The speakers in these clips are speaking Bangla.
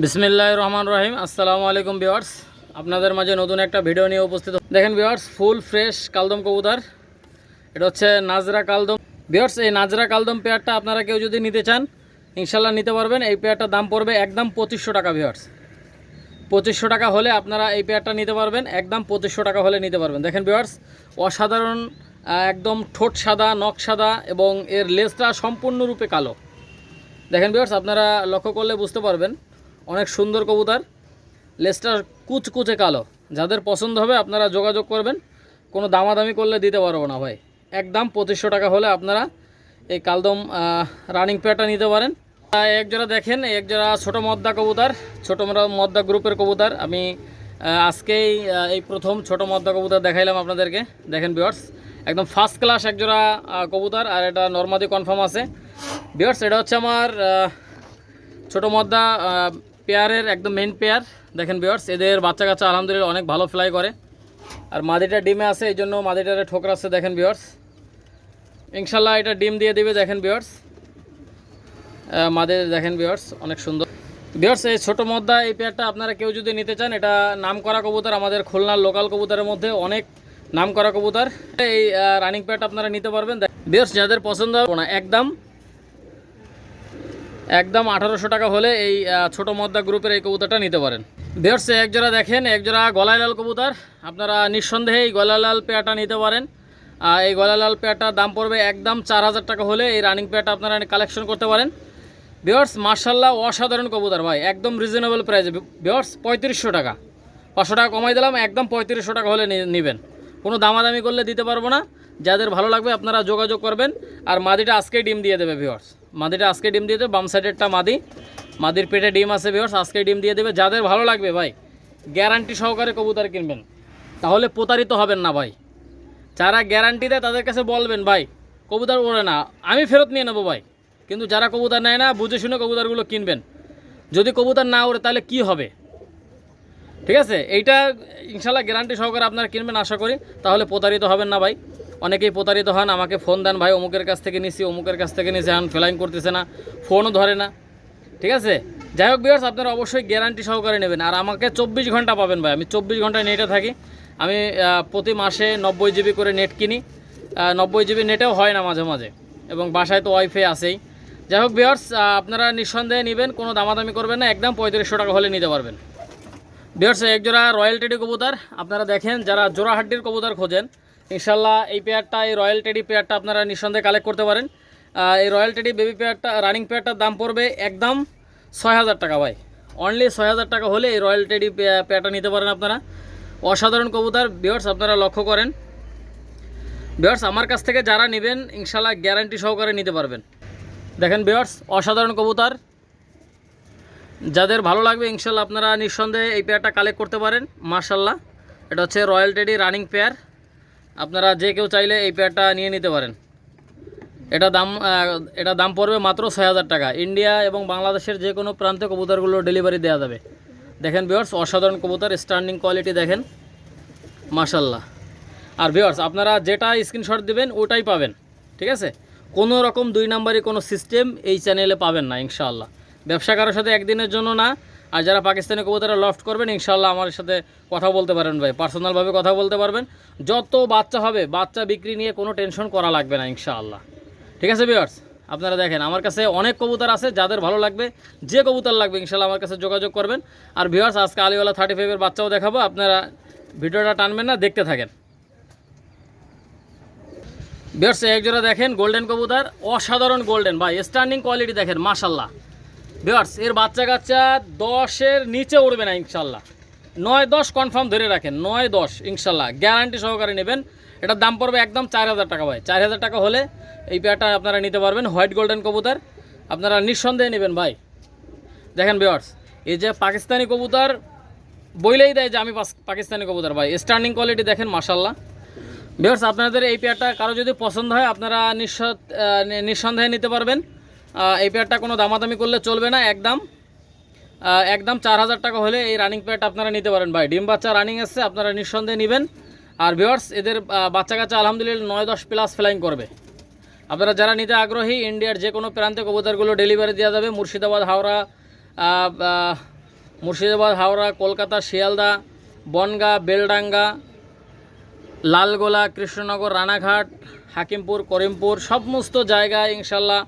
বিসমিল্লাহ রহমান রহিম। আসসালামু আলাইকুম বিওয়ার্স আপনাদের মাঝে নতুন একটা ভিডিও নিয়ে উপস্থিত দেখেন বিওয়ার্স ফুল ফ্রেশ কালদম কবুতর। এটা হচ্ছে নাজরা কালদম। ভিওয়ার্স এই নাজরা কালদম পেয়ারটা আপনারা কেউ যদি নিতে চান ইনশাল্লাহ নিতে পারবেন। এই পেয়ারটার দাম পড়বে একদম পঁচিশশো টাকা ভিওয়ার্স পঁচিশশো টাকা হলে আপনারা এই পেয়ারটা নিতে পারবেন। একদম পঁচিশশো টাকা হলে নিতে পারবেন। দেখেন ভিওয়ার্স অসাধারণ একদম ঠোঁট সাদা, নখ সাদা এবং এর লেজটা সম্পূর্ণরূপে কালো। দেখেন ভিউয়ার্স আপনারা লক্ষ্য করলে বুঝতে পারবেন অনেক সুন্দর কবুতর। লেজটা কুচকুচে কালো। যাদের পছন্দ হবে আপনারা যোগাযোগ করবেন। কোনো দামাদামি করলে দিতে পারব না ভাই। একদম পঁচিশশো টাকা হলে আপনারা এই কালদম রানিং পেয়ারটা নিতে পারেন। এক জোড়া দেখেন এক জোড়া ছোটো মদ্দা কবুতর ছোটো মদ্দা গ্রুপের কবুতর। আমি আজকেই এই প্রথম ছোটো মদ্দা কবুতর দেখাইলাম আপনাদেরকে। দেখেন ভিউয়ার্স একদম ফার্স্ট ক্লাস এক জোড়া আহ, কবুতর আর এটা নর্মাদি কনফার্ম আছে। ভিউয়ার্স এটা হচ্ছে আমার ছোটো মদ্দা পেয়ারের একদম মেন পেয়ার। দেখেন ভিউয়ার্স এদের বাচ্চা কাচ্চা আলহামদুলিল্লাহ অনেক ভালো ফ্লাই করে। আর মাদিটা ডিমে আছে, এই জন্য মাদিটারে ঠোকরাচ্ছে দেখেন ভিউয়ার্স ইনশাল্লাহ এটা ডিম দিয়ে দিবে, দেখেন ভিউয়ার্স মাদের দেখেন ভিউয়ার্স অনেক সুন্দর। ভিউয়ার্স এই ছোটো মদ্দা, এই পেয়ারটা আপনারা কেউ যদি নিতে চান, এটা নাম করা কবুতর আমাদের খুলনার লোকাল কবুতরের মধ্যে অনেক নাম করা কবুতর। এই রানিং পেয়ারটা আপনারা নিতে পারবেন। ভিউয়ার্স যাদের পছন্দ হবে না, একদম একদম আঠারোশো টাকা হলে এই ছোট মদ্দা গ্রুপের এই কবুতরটা নিতে পারেন। ভিউয়ার্স এক জোড়া দেখেন, এক জোড়া গলায় লাল কবুতর। আপনারা নিঃসন্দেহে এই গলায় লাল পেয়ারটা নিতে পারেন। এই গলায় লাল পেয়ারটার দাম পড়বে একদম চার হাজার টাকা হলে এই রানিং পেয়ারটা আপনারা কালেকশন করতে পারেন। ভিওর্স মার্শাল্লাহ অসাধারণ কবুতর ভাই, একদম রিজনেবল প্রাইসে ভিওর্স পঁয়ত্রিশশো টাকা। পাঁচশো টাকা কমাই দিলাম, একদম পঁয়ত্রিশশো টাকা হলে নেবেন। কোনো দামাদামি করলে দিতে পারব না। যাদের ভালো লাগবে আপনারা যোগাযোগ করবেন। আর মাদিটা আজকেই ডিম দিয়ে দেবে ভিওর্স মাদিটা আজকে ডিম দিয়ে দেবে, বাম সাইডেরটা মাদি। মাদির পেটে ডিম আছে ভিওর্স আজকে ডিম দিয়ে দেবে। যাদের ভালো লাগবে ভাই গ্যারান্টি সহকারে কবুতর কিনবেন। তাহলে প্রতারিত হবেন না ভাই। যারা গ্যারান্টি দেয়, তাদের কাছে বলবেন, ভাই, কবুতর ওড়ে না। আমি ফেরত নিয়ে নেব ভাই। কিন্তু যারা কবুতর নেয় না, বুঝে শুনে কবুতরগুলো কিনবেন। যদি কবুতর না ওড়ে, তাহলে কি হবে? ঠিক আছে? এইটা ইনশাল্লাহ গ্যারান্টি সহকারে আপনারা কিনবেন, আশা করি। তাহলে প্রতারিত হবেন না ভাই। অনেকেই প্রতারিত হন, আমাকে ফোন দেন, ভাই, অমুকের কাছ থেকে নিছি, অমুকের কাছ থেকে নিছি, এখন ফ্লাইং করতেছে না ফোনও ধরে না। ঠিক আছে? যাই হোক বিয়ার্স আপনারা অবশ্যই গ্যারান্টি সহকারে নেবেন। আর আমাকে চব্বিশ ঘণ্টা পাবেন ভাই। আমি চব্বিশ ঘণ্টা নেটে থাকি। আমি প্রতি মাসে নব্বই জিবি করে নেট কিনি। নব্বই জিবি নেটেও হয় না মাঝে মাঝে। এবং বাসায় তো ওয়াইফাই আছেই। যাই হোক বিয়ার্স আপনারা নিঃসন্দেহে নেবেন, কোনো দামাদামি করবেন না। একদম পঁয়ত্রিশশো টাকা হলে নিতে পারবেন। বিয়ার্স একজোড়া রয়্যাল টেডি কবুতর। আপনারা দেখেন, যারা জোড়া হাড্ডির কবুতর খোঁজেন ইনশাল্লাহ এই পেয়ারটা এই রয়্যাল টেডি পেয়ারটা আপনারা নিঃসন্দেহে কালেক্ট করতে পারেন। এই রয়্যাল টেডি বেবি পেয়ারটা রানিং পেয়ারটার দাম পড়বে একদম ছয় হাজার টাকা ভাই। অনলি ছয় হাজার টাকা হলে এই রয়্যাল টেডি পেয়ারটা নিতে পারেন আপনারা। অসাধারণ কবুতর বিয়ার্স আপনারা লক্ষ্য করেন। বিয়ার্স আমার কাছ থেকে যারা নেবেন ইনশাল্লাহ গ্যারান্টি সহকারে নিতে পারবেন। দেখেন বিয়ার্স অসাধারণ কবুতর। যাদের ভালো লাগবে ইনশাল্লাহ আপনারা নিঃসন্দেহে এই পেয়ারটা কালেক্ট করতে পারেন মার্শাল্লাহ এটা হচ্ছে রয়্যাল টেডি রানিং পেয়ার আপনারা যে কেউ চাইলে এই প্যাডটা নিয়ে নিতে পারেন। এটা দাম এটা দাম পড়বে মাত্র ছয় হাজার টাকা। ইন্ডিয়া এবং বাংলাদেশের যে কোনো প্রান্তে কবুতরগুলো ডেলিভারি দেওয়া যাবে। দেখেন ভিওর্স অসাধারণ কবুতর স্ট্যান্ডিং কোয়ালিটি দেখেন। মাশাল্লাহ আর ভিওর্স আপনারা যেটা স্ক্রিনশট দেবেন, ওটাই পাবেন। ঠিক আছে? কোনো রকম দুই নাম্বারই কোনো সিস্টেম এই চ্যানেলে পাবেন না, ইনশাআল্লাহ। ব্যবসা কারোর সাথে একদিনের জন্য না আর যারা পাকিস্তানি কবুতরা লফট করবেন ইনশাল্লাহ আমার সাথে কথা বলতে পারেন ভাই। পার্সোনালভাবে কথা বলতে পারবেন। যত বাচ্চা হবে, বাচ্চা বিক্রি নিয়ে কোনো টেনশন করা লাগবে না, ইনশাআল্লাহ। ঠিক আছে ভিওর্স আপনারা দেখেন, আমার কাছে অনেক কবুতর আছে, যাদের ভালো লাগবে, যে কবুতর লাগবে ইনশাল্লাহ আমার কাছে যোগাযোগ করবেন। আর ভিওর্স আজকে আলিওয়ালা থার্টি ফাইভের বাচ্চাও দেখাবো, আপনারা ভিডিওটা টানবেন না, দেখতে থাকেন। বিয়ার্স একজোড়া দেখেন গোল্ডেন কবুতর, অসাধারণ গোল্ডেন ভাই স্ট্যান্ডিং কোয়ালিটি দেখেন মাশাল্লাহ বিয়ার্স এর বাচ্চা কাচ্চা দশের নিচে উঠবে না, ইনশাল্লাহ। নয় দশ কনফার্ম ধরে রাখেন, নয় দশ, ইনশাল্লাহ। গ্যারান্টি সহকারে নেবেন। এটার দাম পড়বে একদম চার হাজার টাকা ভাই। চার হাজার টাকা হলে এই পেয়ারটা আপনারা নিতে পারবেন হোয়াইট গোল্ডেন কবুতর। আপনারা নিঃসন্দেহে নেবেন ভাই। দেখেন বিয়ার্স এই যে পাকিস্তানি কবুতর, বইলেই দেয় যে আমি পাকিস্তানি কবুতর ভাই। স্ট্যান্ডিং কোয়ালিটি দেখেন, মাশাল্লাহ। ভিউয়ার্স, আপনাদের এই পেয়ারটা কারও যদি পছন্দ হয়, আপনারা নিঃস- নিঃসন্দেহে নিতে পারবেন। এই পেয়ারটা কোনো দামাদামি করলে চলবে না, একদম। একদম চার হাজার টাকা হলে এই রানিং পেয়ারটা আপনারা নিতে পারেন ভাই। ডিম বাচ্চা রানিং আছে আপনারা নিঃসন্দেহে নেবেন। আর ভিউয়ার্স এদের বাচ্চা কাচ্চা আলহামদুলিল্লাহ নয় দশ প্লাস ফ্লাইং করবে। আপনারা যারা নিতে আগ্রহী ইন্ডিয়ার যে কোনো প্রান্তে কবুতরগুলো ডেলিভারি দেওয়া যাবে। মুর্শিদাবাদ, হাওড়া মুর্শিদাবাদ, হাওড়া, কলকাতা, শিয়ালদা, বনগা, বেলডাঙ্গা, লালগোলা, কৃষ্ণনগর, রানাঘাট, হাকিমপুর, করিমপুর, সমস্ত জায়গায় ইনশাল্লাহ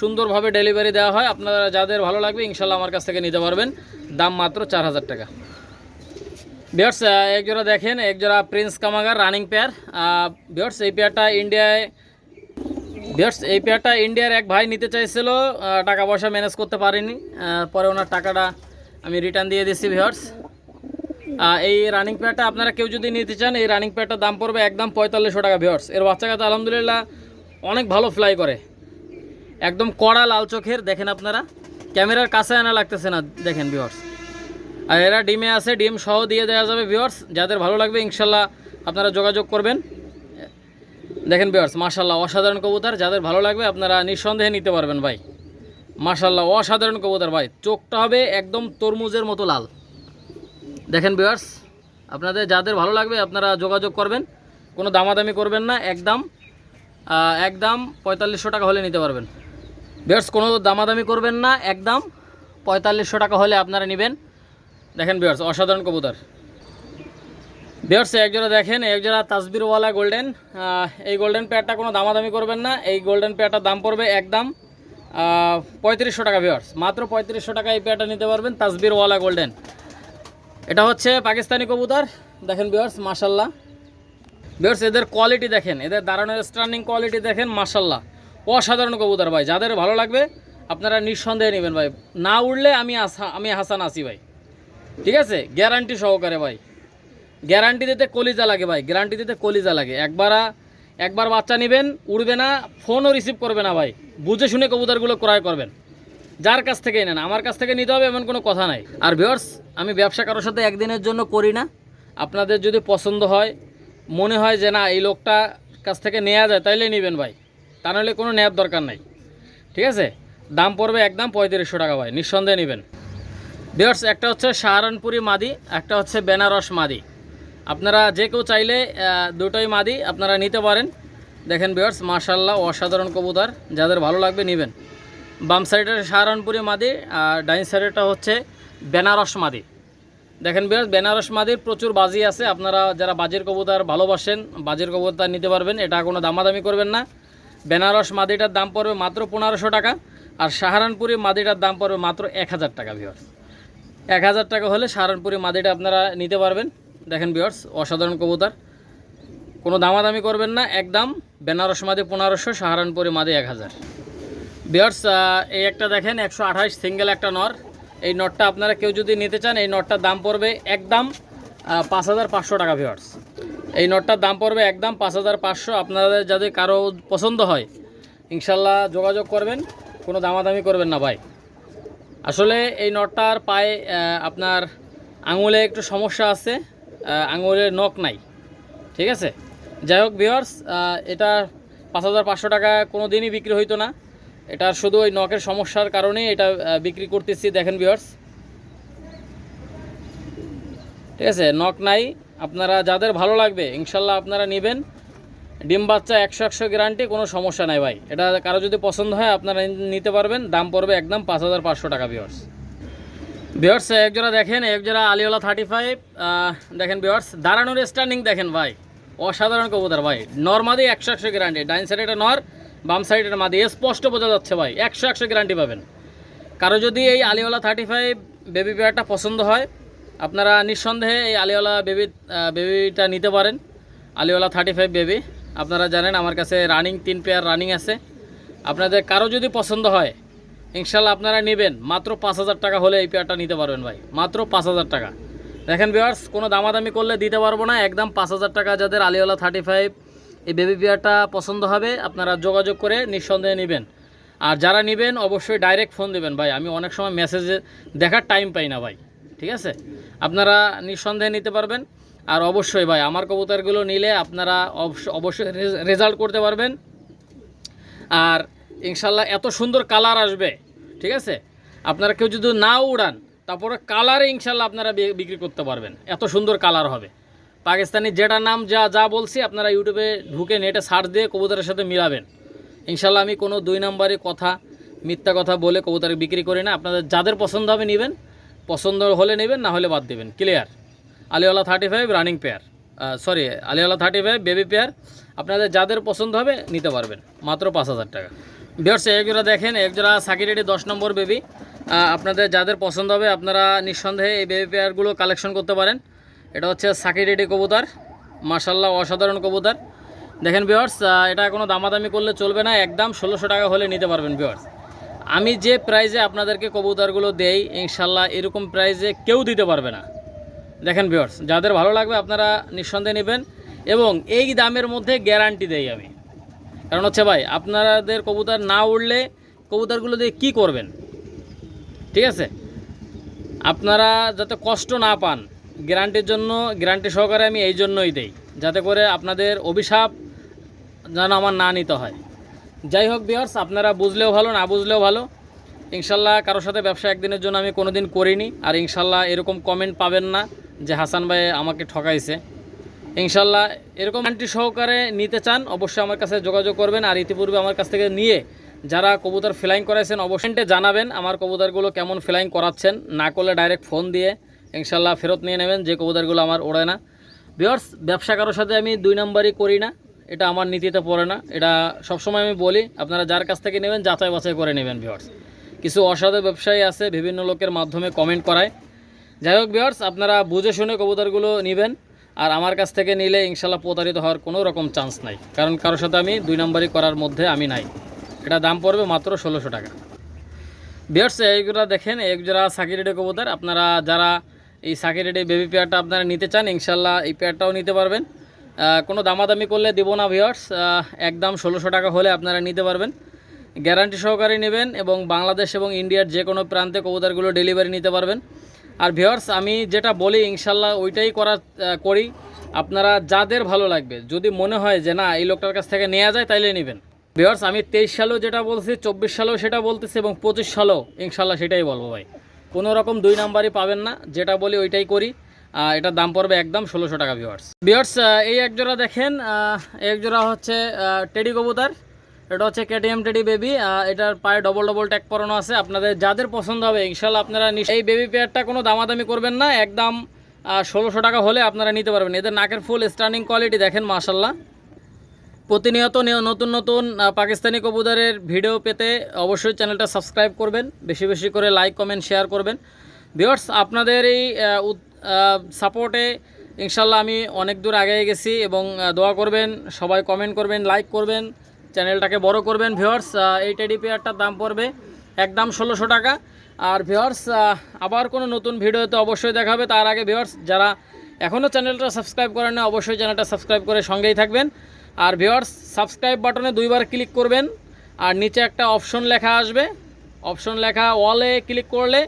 সুন্দরভাবে ডেলিভারি দেওয়া হয়। আপনারা যাদের ভালো লাগবে, ইনশাল্লাহ আমার কাছ থেকে নিতে পারবেন। দাম মাত্র চার হাজার টাকা। বিয়ার্স এক জোড়া দেখেন, এক জোড়া প্রিন্স কামাগার রানিং পেয়ার বিয়ার্স এই পেয়ারটা ইন্ডিয়ায় বিয়ার্স এই পেয়ারটা ইন্ডিয়ার এক ভাই নিতে চাইছিল টাকা পয়সা ম্যানেজ করতে পারিনি। পরে ওনার টাকাটা আমি রিটার্ন দিয়ে দিচ্ছি ভিওর্স এই রানিং পেয়ারটা আপনারা কেউ যদি নিতে চান, এই রানিং পেয়ারটার দাম পড়বে একদম পঁয়তাল্লিশশো টাকা ভিওর্স এর বাচ্চা কাছে আলহামদুলিল্লাহ, অনেক ভালো ফ্লাই করে। একদম কড়া লাল চোখের, দেখেন আপনারা। ক্যামেরার কাছে আনা লাগতেছে না, দেখেন ভিওর্স আর এরা ডিমে আছে, ডিম সহ দিয়ে দেওয়া যাবে ভিওর্স যাদের ভালো লাগবে, ইনশাল্লাহ আপনারা যোগাযোগ করবেন। দেখেন ভিওর্স মাশাল্লাহ, অসাধারণ কবুতর। যাদের ভালো লাগবে, আপনারা নিঃসন্দেহে নিতে পারবেন ভাই। মাশাল্লাহ, অসাধারণ কবুতর ভাই। চোখটা হবে একদম তরমুজের মতো লাল। দেখেন ভিওর্স আপনাদের যাদের ভালো লাগবে, আপনারা যোগাযোগ করবেন। কোনো দামাদামি করবেন না, একদম একদম পঁয়তাল্লিশশো টাকা হলে নিতে পারবেন। ভিওর্স কোনো দামাদামি করবেন না, একদম পঁয়তাল্লিশশো টাকা হলে আপনারা নেবেন। দেখেন ভিওর্স অসাধারণ কবুতর। ভিওর্স একজোড়া দেখেন একজোড়া তাসবিরওয়ালা গোল্ডেন এই গোল্ডেন পেয়ারটা কোনো দামাদামি করবেন না, এই গোল্ডেন পেয়ারটার দাম পড়বে একদম পঁয়ত্রিশশো টাকা ভিওর্স মাত্র পঁয়ত্রিশশো টাকা এই পেয়ারটা নিতে পারবেন, তাসবিরওয়ালা গোল্ডেন এটা হচ্ছে পাকিস্তানি কবুতর। দেখেন ভিওর্স মাশাল্লাহ ভিওর্স এদের কোয়ালিটি দেখেন, এদের দাঁড়ানোর স্ট্যান্ডিং কোয়ালিটি দেখেন মাশাল্লাহ অসাধারণ কবুতর ভাই, যাদের ভালো লাগবে আপনারা নিঃসন্দেহে নেবেন ভাই। না উঠলে আমি আসা, আমি হাসান আসি ভাই। ঠিক আছে? গ্যারান্টি সহকারে ভাই। গ্যারান্টি দিতে কলিজা লাগে ভাই, গ্যারান্টি দিতে কলিজা লাগে। একবার একবার বাচ্চা নেবেন, উড়বে না, ফোনও রিসিভ করবে না ভাই। বুঝে শুনে কবুতরগুলো ক্রয় করবেন। যার কাছ থেকে নেন, আমার কাছ থেকে নিতে হবে এমন কোনো কথা নাই। আর ভিওর্স আমি ব্যবসা কারোর সাথে একদিনের জন্য করি না। আপনাদের যদি পছন্দ হয়, মনে হয় যে না, এই লোকটা কাছ থেকে নেওয়া যায়, তাইলে নেবেন ভাই। তা নাহলে কোনো নেওয়ার দরকার নাই। ঠিক আছে? দাম পড়বে একদম পঁয়ত্রিশশো টাকা ভাই, নিঃসন্দেহে নেবেন। বিয়ার্স একটা হচ্ছে সাহারানপুরি মাদি, একটা হচ্ছে বেনারস মাদি। আপনারা যে কেউ চাইলে দুটোই মাদি আপনারা নিতে পারেন। দেখেন বিয়ার্স মার্শাল্লাহ অসাধারণ কবুতর। যাদের ভালো লাগবে নেবেন। বাম সাইডের সাহারানপুরি মাদি, আর ডাইন সাইডেরটা হচ্ছে বেনারস মাদি। দেখেন বিয়ার্স বেনারস মাদির প্রচুর বাজি আছে। আপনারা যারা বাজির কবুতর ভালোবাসেন, বাজির কবুতর নিতে পারবেন। এটা কোনো দামাদামি করবেন না। বেনারস মাদিটার দাম পড়বে মাত্র পনেরোশো টাকা আর সাহারানপুরি মাদিটার দাম পড়বে মাত্র এক হাজার টাকা ভিওর্স এক হাজার টাকা হলে সাহারানপুরি মাদিটা আপনারা নিতে পারবেন। দেখেন বিয়ার্স অসাধারণ কবুতর। কোনো দামাদামি করবেন না, একদম বেনারস মাদি পনেরোশো, সাহারানপুরি মাদি এক হাজার। বিয়ার্স এই একটা দেখেন, একশো আঠাশ সিঙ্গেল একটা নর। এই নটটা আপনারা কেউ যদি নিতে চান, এই নটটার দাম পড়বে একদম পাঁচ হাজার পাঁচশো টাকা ভিওর্স এই নটটার দাম পড়বে একদম পাঁচ হাজার পাঁচশো। আপনাদের যদি কারও পছন্দ হয়, ইনশাল্লাহ যোগাযোগ করবেন, কোনো দামাদামি করবেন না ভাই। আসলে এই নটটার পায়ে আপনার আঙুলে একটু সমস্যা আছে আঙুলের নখ নাই, ঠিক আছে? যাই হোক ভিওর্স এটা পাঁচ হাজার পাঁচশো টাকা কোনো দিনই বিক্রি হইতো না। এটার শুধু ওই নখের সমস্যার কারণে এটা বিক্রি করতেছি, দেখেন ভিওর্স ঠিক আছে? নখ নাই আপনারা যাদের ভালো লাগবে, ইনশাল্লাহ আপনারা নেবেন। ডিম বাচ্চা একশো একশো গ্যারান্টি কোনো সমস্যা নাই ভাই। এটা কারও যদি পছন্দ হয়, আপনারা নিতে পারবেন। দাম পড়বে একদম পাঁচ হাজার পাঁচশো টাকা ভিওর্স বিয়ার্স একজোড়া দেখেন একজোড়া আলিওলা থার্টি ফাইভ দেখেন বিয়ার্স দাঁড়ানোর স্ট্যান্ডিং দেখেন ভাই। অসাধারণ কবুতর ভাই। নর মাদি একশো একশো গ্যারান্টি ডাইন সাইডে নর, বাম সাইডের মাদি। স্পষ্ট বোঝা যাচ্ছে ভাই, একশো একশো গ্যারান্টি পাবেন। কারও যদি এই আলিওলা থার্টি ফাইভ বেবি পেয়ারটা পছন্দ হয় আপনারা নিঃসন্দেহে এই আলিওলা বেবি বেবিটা নিতে পারেন। আলিওলা থার্টি ফাইভ বেবি আপনারা জানেন আমার কাছে রানিং তিন পেয়ার রানিং আছে। আপনাদের কারও যদি পছন্দ হয়, ইনশাল্লাহ আপনারা নেবেন। মাত্র পাঁচ হাজার টাকা হলে এই পেয়ারটা নিতে পারবেন ভাই। মাত্র পাঁচ হাজার টাকা। দেখেন বিয়ার্স কোনো দামাদামি করলে দিতে পারব না। একদম পাঁচ হাজার টাকা যাদের আলিওলা থার্টি ফাইভ এই বেবি পেয়ারটা পছন্দ হবে, আপনারা যোগাযোগ করে নিঃসন্দেহে নেবেন। আর যারা নেবেন, অবশ্যই ডাইরেক্ট ফোন দেবেন ভাই। আমি অনেক সময় মেসেজে দেখার টাইম পাই না ভাই। ঠিক আছে? আপনারা নিঃসন্দেহে নিতে পারবেন। আর অবশ্যই ভাই, আমার কবুতরগুলো নিলে আপনারা অবশ্য- অবশ্যই রেজাল্ট করতে পারবেন। আর ইনশাল্লাহ এত সুন্দর কালার আসবে, ঠিক আছে? আপনারা কেউ যদি না উড়ান, তারপরে কালারে ইনশাল্লাহ আপনারা বিক্রি করতে পারবেন। এত সুন্দর কালার হবে। পাকিস্তানি যেটা নাম যা যা বলছি, আপনারা ইউটিউবে ঢুকে নেটে সার্চ দিয়ে কবুতরের সাথে মিলাবেন। ইনশাল্লাহ আমি কোনো দুই নম্বরে কথা, মিথ্যা কথা বলে কবুতর বিক্রি করি না। আপনাদের যাদের পছন্দ হবে নেবেন। পছন্দ হলে নেবেন, না হলে বাদ দেবেন। Clear আলিওয়ালা thirty five running pair sorry আলিওয়ালা thirty five baby pair আপনাদের যাদের পছন্দ হবে, নিতে পারবেন। মাত্র পাঁচ হাজার টাকা। বিয়ার্স এক জোড়া দেখেন এক জোড়া সাকিরেডি দশ নম্বর বেবি আপনাদের যাদের পছন্দ হবে, আপনারা নিঃসন্দেহে এই বেবি পেয়ারগুলো কালেকশন করতে পারেন। এটা হচ্ছে সাকিরেডি কবুতর। মাসাল্লাহ অসাধারণ কবুতর। দেখেন বিয়ার্স এটা কোনো দামাদামি করলে চলবে না। একদম ষোলোশো টাকা হলে নিতে পারবেন বিয়ার্স আমি যে প্রাইজে আপনাদেরকে কবুতরগুলো দেই, ইনশাল্লাহ এরকম প্রাইজে কেউ দিতে পারবে না। দেখেন ভিওর্স যাদের ভালো লাগবে আপনারা নিঃসন্দেহে নেবেন এবং এই দামের মধ্যে গ্যারান্টি দেই আমি। কারণ হচ্ছে ভাই, আপনাদের কবুতর না উঠলে কবুতরগুলো দিয়ে কী করবেন? ঠিক আছে? আপনারা যাতে কষ্ট না পান গ্যারান্টির জন্য গ্যারান্টি সহকারে আমি এই জন্যই দেই, যাতে করে আপনাদের অভিশাপ যেন আমার না নিতে হয়। যাই হোক বিয়ার্স আপনারা বুঝলেও ভালো, না বুঝলেও ভালো। ইনশাল্লাহ কারোর সাথে ব্যবসা একদিনের জন্য আমি কোনো দিন করিনি, আর ইনশাল্লাহ এরকম কমেন্ট পাবেন না যে হাসান ভাই আমাকে ঠকাইছে। ইনশাল্লাহ এরকম আন্টি সহকারে নিতে চান, অবশ্যই আমার কাছে যোগাযোগ করবেন, আর ইতিপূর্বে আমার কাছ থেকে নিয়ে যারা কবুতর ফ্লাইং করাইছেন, অবশ্যই জানাবেন আমার কবুতরগুলো কেমন ফ্লাইং করাচ্ছেন। না করলে ডাইরেক্ট ফোন দিয়ে ইনশাল্লাহ ফেরত নিয়ে নেবেন, যে কবুতরগুলো আমার ওড়ে না। বিয়ার্স ব্যবসা কারোর সাথে আমি দুই নম্বরই করি না। এটা আমার নীতিতে পড়ে না। এটা সবসময় আমি বলি, আপনারা যার কাছ থেকে নেবেন, যাচাই বাছাই করে নেবেন ভিওর্স কিছু অসাধু ব্যবসায়ী আছে, বিভিন্ন লোকের মাধ্যমে কমেন্ট করায়। যাই হোক ভিওর্স আপনারা বুঝে শুনে কবুতরগুলো নেবেন, আর আমার কাছ থেকে নিলে ইনশাল্লাহ প্রতারিত হওয়ার কোনো রকম চান্স নাই। কারণ কারোর সাথে আমি দুই নম্বরই করার মধ্যে আমি নাই। এটা দাম পড়বে মাত্র ষোলোশো টাকা। বিয়ার্স এইগুলো দেখেন এক জোড়া সাকিরেডে কবুতর। আপনারা যারা এই সাকিরেডে বেবি পেয়ারটা আপনারা নিতে চান ইনশাল্লাহ এই পেয়ারটাও নিতে পারবেন। কোনো দামাদামি করলে দেবো না ভিওর্স একদম ষোলোশো টাকা হলে আপনারা নিতে পারবেন। গ্যারান্টি সহকারে নেবেন এবং বাংলাদেশ এবং ইন্ডিয়ার যে কোনো প্রান্তে কবুতরগুলো ডেলিভারি নিতে পারবেন। আর ভিওর্স আমি যেটা বলি, ইনশাল্লাহ ওইটাই করা করি। আপনারা যাদের ভালো লাগবে, যদি মনে হয় যে না, এই লোকটার কাছ থেকে নেওয়া যায়, তাইলে নেবেন। ভিওর্স আমি তেইশ সালেও যেটা বলছি, চব্বিশ সালেও সেটা বলতেছি এবং পঁচিশ সালেও, ইনশাল্লাহ সেটাই বলব ভাই। কোনো রকম দুই নাম্বারই পাবেন না, যেটা বলি ওইটাই করি। এটার দাম পড়বে একদম ষোলোশো টাকা ভিওয়ার্স ভিওয়ার্স এই এক জোড়া দেখেন এক জোড়া হচ্ছে টেডি কবুতর। এটা হচ্ছে কেটিএম টেডি বেবি এটার পায়ে ডবল ডবল ট্যাগ পরানো আছে। আপনাদের যাদের পছন্দ হবে ইনশাল্লাহ আপনারা এই বেবি পেয়ারটা কোনো দামাদামি করবেন না। একদম ষোলোশো টাকা হলে আপনারা নিতে পারবেন। এদের নাকের ফুল স্টার্নিং কোয়ালিটি দেখেন মাশাল্লাহ প্রতিনিয়ত নতুন নতুন পাকিস্তানি কবুদারের ভিডিও পেতে অবশ্যই চ্যানেলটা সাবস্ক্রাইব করবেন। বেশি বেশি করে লাইক কমেন্ট শেয়ার করবেন। ভিওর্স আপনাদের এই সাপোর্টে, ইনশাল্লাহ আমি অনেক দূর আগে গেছি এবং দোয়া করবেন, সবাই কমেন্ট করবেন লাইক করবেন, চ্যানেলটাকে বড় করবেন ভিওর্স এই টেডি পেয়ারটার দাম পড়বে একদম ষোলোশো টাকা। আর ভিওর্স আবার কোনো নতুন ভিডিওতে অবশ্যই দেখাবে, তার আগে ভিওর্স যারা এখনও চ্যানেলটা সাবস্ক্রাইব করেন না, অবশ্যই চ্যানেলটা সাবস্ক্রাইব করে সঙ্গেই থাকবেন। আর ভিওর্স সাবস্ক্রাইব বাটনে দুইবার ক্লিক করবেন, আর নিচে একটা অপশন লেখা আসবে। অপশন লেখা ওয়ালে ক্লিক করলে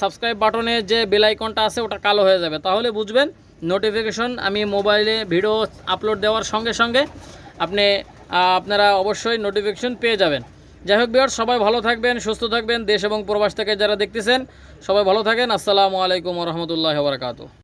সাবস্ক্রাইব বাটনে যে বেল আইকনটা আছে, ওটা কালো হয়ে যাবে। তাহলে বুঝবেন নোটিফিকেশন আমি মোবাইলে ভিডিও আপলোড দেওয়ার সঙ্গে সঙ্গে আপনি আপনারা অবশ্যই নোটিফিকেশন পেয়ে যাবেন। যাই হোক বিয়ার সবাই ভালো থাকবেন, সুস্থ থাকবেন। দেশ এবং প্রবাস থেকে যারা দেখতেছেন, সবাই ভালো থাকেন। আসসালামু আলাইকুম রহমতুল্লাহ বারকাতু